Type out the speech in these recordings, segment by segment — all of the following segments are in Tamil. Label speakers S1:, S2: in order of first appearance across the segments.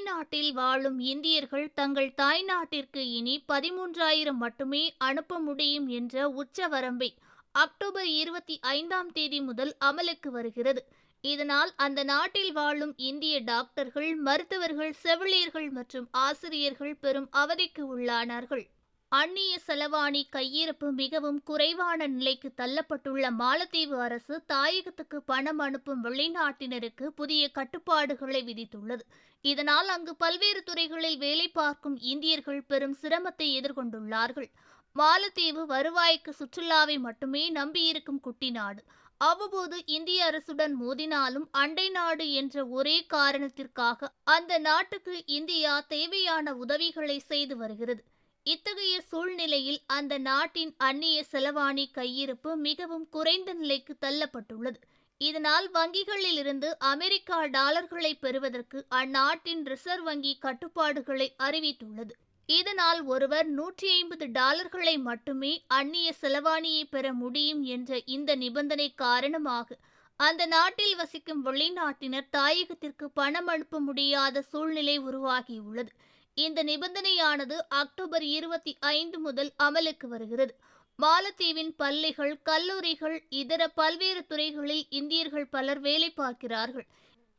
S1: வெளிநாட்டில் வாழும் இந்தியர்கள் தங்கள் தாய்நாட்டிற்கு இனி பதிமூன்றாயிரம் மட்டுமே அனுப்ப முடியும் என்ற உச்சவரம்பை அக்டோபர் இருபத்தி ஐந்தாம் தேதி முதல் அமலுக்கு வருகிறது. இதனால் அந்த நாட்டில் வாழும் இந்திய டாக்டர்கள் மருத்துவர்கள் செவிலியர்கள் மற்றும் ஆசிரியர்கள் பெரும் அவதிக்கு உள்ளானார்கள். அந்நிய செலவாணி கையிருப்பு மிகவும் குறைவான நிலைக்கு தள்ளப்பட்டுள்ள மாலத்தீவு அரசு தாயகத்துக்கு பணம் அனுப்பும் வெளிநாட்டினருக்கு புதிய கட்டுப்பாடுகளை விதித்துள்ளது. இதனால் அங்கு பல்வேறு துறைகளில் வேலை பார்க்கும் இந்தியர்கள் பெரும் சிரமத்தை எதிர்கொண்டுள்ளார்கள். மாலத்தீவு வருவாய்க்கு சுற்றுலாவை மட்டுமே நம்பியிருக்கும் குட்டி நாடு. அவ்வப்போது இந்திய அரசுடன் மோதினாலும் அண்டை நாடு என்ற ஒரே காரணத்திற்காக அந்த நாட்டுக்கு இந்தியா தேவையான உதவிகளை செய்து வருகிறது. இத்தகைய சூழ்நிலையில் அந்த நாட்டின் அந்நிய செலவாணி கையிருப்பு மிகவும் குறைந்த நிலைக்கு தள்ளப்பட்டுள்ளது. இதனால் வங்கிகளில் இருந்து அமெரிக்கா டாலர்களை பெறுவதற்கு அந்நாட்டின் ரிசர்வ் வங்கி கட்டுப்பாடுகளை அறிவித்துள்ளது. இதனால் ஒருவர் நூற்றி ஐம்பது டாலர்களை மட்டுமே அந்நிய செலவாணியை பெற முடியும் என்ற இந்த நிபந்தனை காரணமாக அந்த நாட்டில் வசிக்கும் வெளிநாட்டினர் தாயகத்திற்கு பணம் அனுப்ப முடியாத சூழ்நிலை உருவாகியுள்ளது. இந்த நிபந்தனையானது அக்டோபர் இருபத்தி ஐந்து முதல் அமலுக்கு வருகிறது. மாலத்தீவின் பள்ளிகள் கல்லூரிகள் இதர பல்வேறு துறைகளில் இந்தியர்கள் பலர் வேலை பார்க்கிறார்கள்.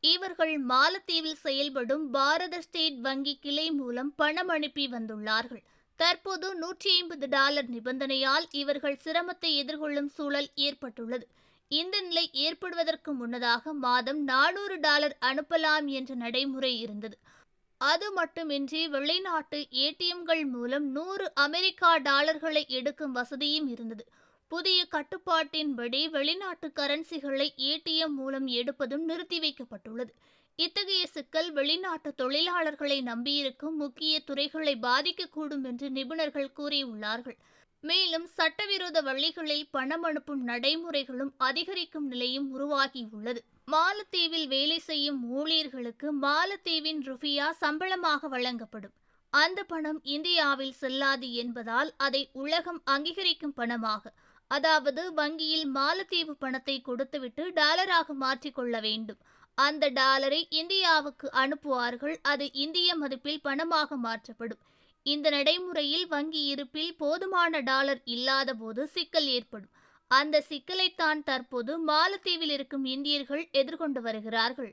S1: இவர்கள் மாலத்தீவில் செயல்படும் பாரத ஸ்டேட் வங்கி கிளை மூலம் பணம் அனுப்பி வந்துள்ளார்கள். தற்போது நூற்றி ஐம்பது டாலர் நிபந்தனையால் இவர்கள் சிரமத்தை எதிர்கொள்ளும் சூழல் ஏற்பட்டுள்ளது. இந்த நிலை ஏற்படுவதற்கு முன்னதாக மாதம் நானூறு டாலர் அனுப்பலாம் என்ற நடைமுறை இருந்தது. அது மட்டுமின்றி வெளிநாட்டு ஏடிஎம்கள் மூலம் நூறு அமெரிக்கா டாலர்களை எடுக்கும் வசதியும் இருந்தது. புதிய கட்டுப்பாட்டின்படி வெளிநாட்டு கரன்சிகளை ஏடிஎம் மூலம் எடுப்பதும் நிறுத்தி வைக்கப்பட்டுள்ளது. இத்தகைய சிக்கல் வெளிநாட்டு தொழிலாளர்களை நம்பியிருக்கும் முக்கிய துறைகளை பாதிக்கக்கூடும் என்று நிபுணர்கள் கூறியுள்ளார்கள். மேலும் சட்டவிரோத வழிகளில் பணம் அனுப்பும் நடைமுறைகளும் அதிகரிக்கும் நிலையும் உருவாகியுள்ளது. மாலத்தீவில் வேலை செய்யும் ஊழியர்களுக்கு மாலத்தீவின் ருபியா சம்பளமாக வழங்கப்படும். அந்த பணம் இந்தியாவில் செல்லாது என்பதால் அதை உலகம் அங்கீகரிக்கும் பணமாக அதாவது வங்கியில் மாலத்தீவு பணத்தை கொடுத்துவிட்டு டாலராக மாற்றிக்கொள்ள வேண்டும். அந்த டாலரை இந்தியாவுக்கு அனுப்புவார்கள் அது இந்திய மதிப்பில் பணமாக மாற்றப்படும். இந்த நடைமுறையில் வங்கி இருப்பில் போதுமான டாலர் இல்லாத போது சிக்கல் ஏற்படும். அந்த சிக்கலைத்தான் தற்போது மாலத்தீவில் இருக்கும் இந்தியர்கள் எதிர்கொண்டு வருகிறார்கள்.